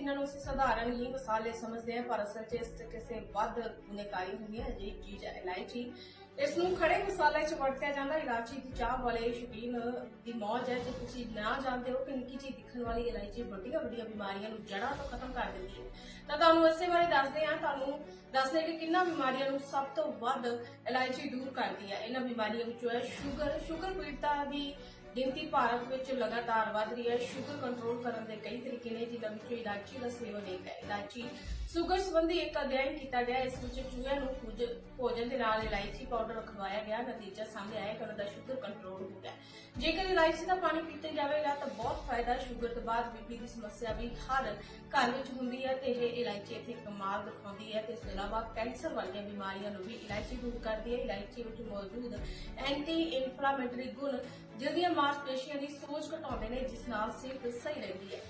ਇਹਨਾਂ ਨੂੰ ਅਸੀਂ ਸਧਾਰਨ ਹੀ ਮਸਾਲੇ ਸਮਝਦੇ ਹਾਂ, ਪਰ ਅਸਲ 'ਚ ਇਸ 'ਚ ਕਿਸੇ ਵੱਧ ਗੁਨੇਕਾਰੀ ਹੁੰਦੀ ਹੈ ਜੀ ਚੀਜ਼ ਹੈ, ਇਲਾਇਚੀ। ਇਸ ਨੂੰ ਖੜੇ ਮਸਾਲੇ 'ਚ ਵਰਤਿਆ ਜਾਂਦਾ, ਇਲਾਇਚੀ ਦੀ ਚਾਹ ਵਾਲੇ ਸ਼ੌਕੀਨ ਦੀ ਮੌਜ ਹੈ, ਜੇ ਤੁਸੀਂ ਨਾ ਜਾਣਦੇ ਹੋ ਕਿ ਨਿੱਕੀ ਜਿਹੀ ਦਿਖਣ ਵਾਲੀ ਇਲਾਇਚੀ ਵੱਡੀਆਂ ਵੱਡੀਆਂ ਬਿਮਾਰੀਆਂ ਨੂੰ ਜੜ੍ਹਾਂ ਤੋਂ ਖਤਮ ਕਰ ਦਿੰਦੀ ਹੈ, ਤਾਂ ਤੁਹਾਨੂੰ ਇਸੇ ਬਾਰੇ ਦੱਸਦੇ ਹਾਂ, ਤੁਹਾਨੂੰ ਦੱਸਦੇ ਕਿ ਕਿੰਨਾ ਬਿਮਾਰੀਆਂ ਨੂੰ ਸਭ ਤੋਂ ਵੱਧ ਇਲਾਇਚੀ ਦੂਰ ਕਰਦੀ ਹੈ। ਇਹਨਾਂ ਬਿਮਾਰੀਆਂ ਵਿੱਚੋਂ ਹੈ ਸ਼ੂਗਰ ਸ਼ੂਗਰ ਪੀੜਤਾਂ ਦੀ ਗਿਣਤੀ ਭਾਰਤ ਵਿੱਚ ਲਗਾਤਾਰ ਵਧ ਰਹੀ ਹੈ। ਸ਼ੂਗਰ ਕੰਟਰੋਲ ਕਰਨ ਦੇ ਕਈ ਤਰੀਕੇ ਨੇ, ਜਿਨ੍ਹਾਂ ਵਿੱਚੋਂ ਇਲਾਇਚੀ ਦਾ ਸੇਵਨ ਇੱਕ ਹੈ। ਇਲਾਇਚੀ ਸ਼ੂਗਰ ਸੰਬੰਧੀ ਇੱਕ ਅਧਿਐਨ ਕੀਤਾ ਗਿਆ ਇਸ ਵਿੱਚ ਚੂਹਿਆਂ ਨੂੰ ਕੁਝ ਭੋਜਨ ਦੇ ਨਾਲ ਇਲਾਇਚੀ ਪਾਊਡਰ ਖਵਾਇਆ ਗਿਆ। ਨਤੀਜਾ ਸਾਹਮਣੇ ਆਇਆ ਕਿ ਉਹਨਾਂ ਦਾ ਸ਼ੂਗਰ ਕੰਟਰੋਲ ਹੋ ਗਿਆ ਜੇਕਰ ਇਲਾਇਚੀ ਦਾ ਪਾਣੀ ਪੀਤਾ ਜਾਵੇਗਾ ਤਾਂ ਬਹੁਤ ਫਾਇਦਾ ਸ਼ੂਗਰ ਤੋਂ ਬਾਅਦ ਬੀਪੀ ਦੀ ਸਮੱਸਿਆ ਵੀ ਹਰ ਘਰ ਵਿੱਚ ਹੁੰਦੀ ਹੈ ਤੇ ਇਹ ਇਲਾਇਚੀ ਇੱਥੇ ਕਮਾਲ ਦਿਖਾਉਂਦੀ ਹੈ ਤੇ ਇਸ ਤੋਂ ਇਲਾਵਾ ਕੈਂਸਰ ਵਾਲੀਆਂ ਬਿਮਾਰੀਆਂ ਨੂੰ ਵੀ ਇਲਾਇਚੀ ਦੂਰ ਕਰਦੀ ਹੈ। ਇਲਾਇਚੀ ਵਿੱਚ ਮੌਜੂਦ ਐਂਟੀ ਇਨਫਲਾਮੇਟਰੀ ਗੁਣ ਦਿਲ ਦੀਆਂ ਮਾਸਪੇਸ਼ੀਆਂ ਦੀ ਸੋਜ ਘਟਾਉਂਦੇ ਨੇ, ਜਿਸ ਨਾਲ ਸਿਹਤ ਸਹੀ ਰਹਿੰਦੀ ਹੈ।